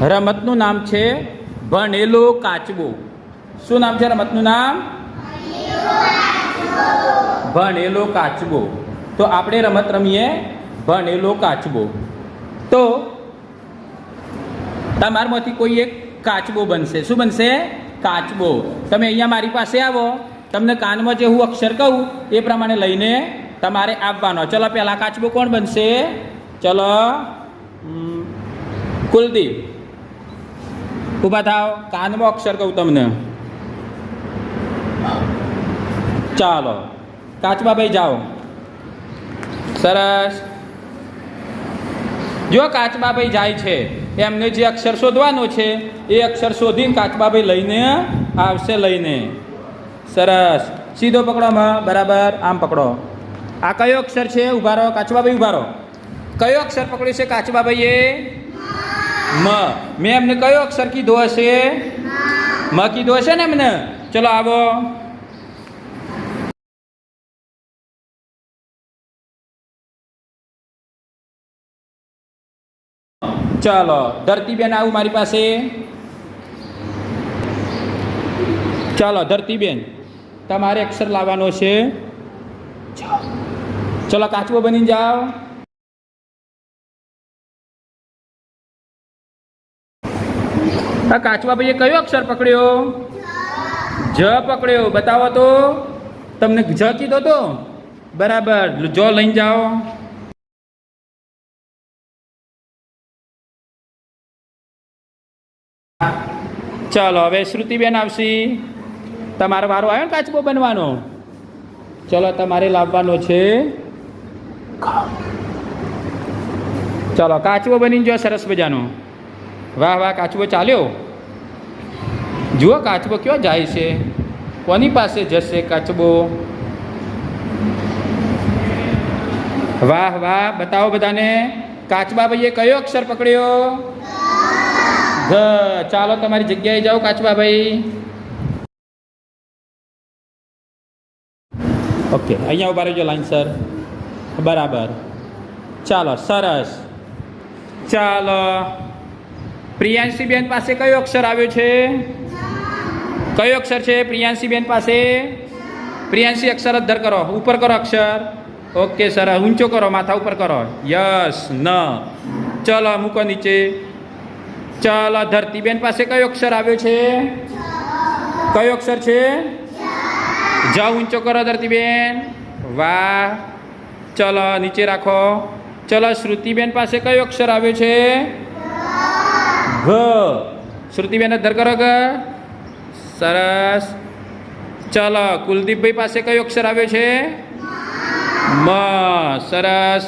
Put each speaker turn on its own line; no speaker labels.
રમતનું નામ છે ભણેલો કાચબો. શું નામ છે રમતનું નામ? ભણેલો કાચબો. તો આપણે રમત રમીએ ભણેલો કાચબો. તો તમારામાંથી કોઈ એક કાચબો બનશે. શું બનશે? કાચબો. તમે અહીંયા મારી પાસે આવો. તમને કાનમાં જે હું અક્ષર કહું, એ પ્રમાણે લઈને તમારે આપવાનો. ચલો, પહેલાં કાચબો કોણ બનશે? ચલો કુલદીપ. ઊભા થાવ કાનમાં અક્ષર કહું તમને. ચાલો, કાચબાભાઈ જાઓ. સરસ. જો કાચબાભાઈ જાય છે, એમને જે અક્ષર શોધવાનો છે, એ અક્ષર શોધીને કાચબાભાઈ લઈને આવશે લઈને. સરસ. સીધો પકડો માં બરાબર. આમ પકડો. આ કયો અક્ષર છે? ઉભારો કાચબાભાઈ ઊભા રહો. કયો અક્ષર પકડ્યો છે? કાચબાભાઈએ મ. મેં એમને કયો અક્ષર કીધો હશે? મ કીધો હશે ને એમને? ચલો આવો. ચાલો, ધરતીબેન આવું મારી પાસે. ચાલો, ધરતીબેન, તમારે અક્ષર લાવવાનો છે. ચલો, કાચબો બની જાઓ. આ કાચવા ભાઈએ કયો અક્ષર પકડ્યો? જ પકડ્યો. બતાવો તો. તમને જ કીધો તો. બરાબર. જો લઈને જાઓ. ચાલો, હવે શ્રુતિબેન આવશી. તમારો વારો આવ્યો ને કાચબો બનવાનો? ચલો, તમારે લાવવાનો છે. ચલો, કાચબો બની જો સરસ મજાનો. વાહ વાહ, કાચબો ચાલ્યો? જુઓ, કાચબો ક્યાં જાય છે? કોની પાસે જશે કાચબો? વાહ વાહ, બતાવો બધાને. કાચબા ભાઈએ કયો અક્ષર પકડ્યો? ઘ. ચાલો, તમારી જગ્યાએ જાઓ, કાચબાભાઈ. ઓકે, અહીંયા ઊભા રહેજો લાઈન સર બરાબર. ચાલો, સરસ. ચાલો. પ્રિયાંશી બેન પાસે કયો અક્ષર આવ્યો છે? કયો અક્ષર છે પ્રિયાંશી બેન પાસે? પ્રિયાંશી અક્ષર અદ્ધર કરો, ઉપર કરો અક્ષર. ઓકે, સર, ઊંચો કરો, માથા ઉપર કરો. યસ, ન. ચલો, મૂકો નીચે. ચાલો, ધરતીબેન પાસે કયો અક્ષર આવ્યો છે? કયો અક્ષર છે? જ ઊંચો કરો, ધરતીબેન. વાહ. ચલો, નીચે રાખો. ચલો, શ્રુતિબેન પાસે કયો અક્ષર આવ્યો છે? ઘ શ્રુતિબેન અધર કરો ગ સરસ. ચાલો, કુલદીપભાઈ પાસે કયો અક્ષર આવ્યો છે? મ. સરસ.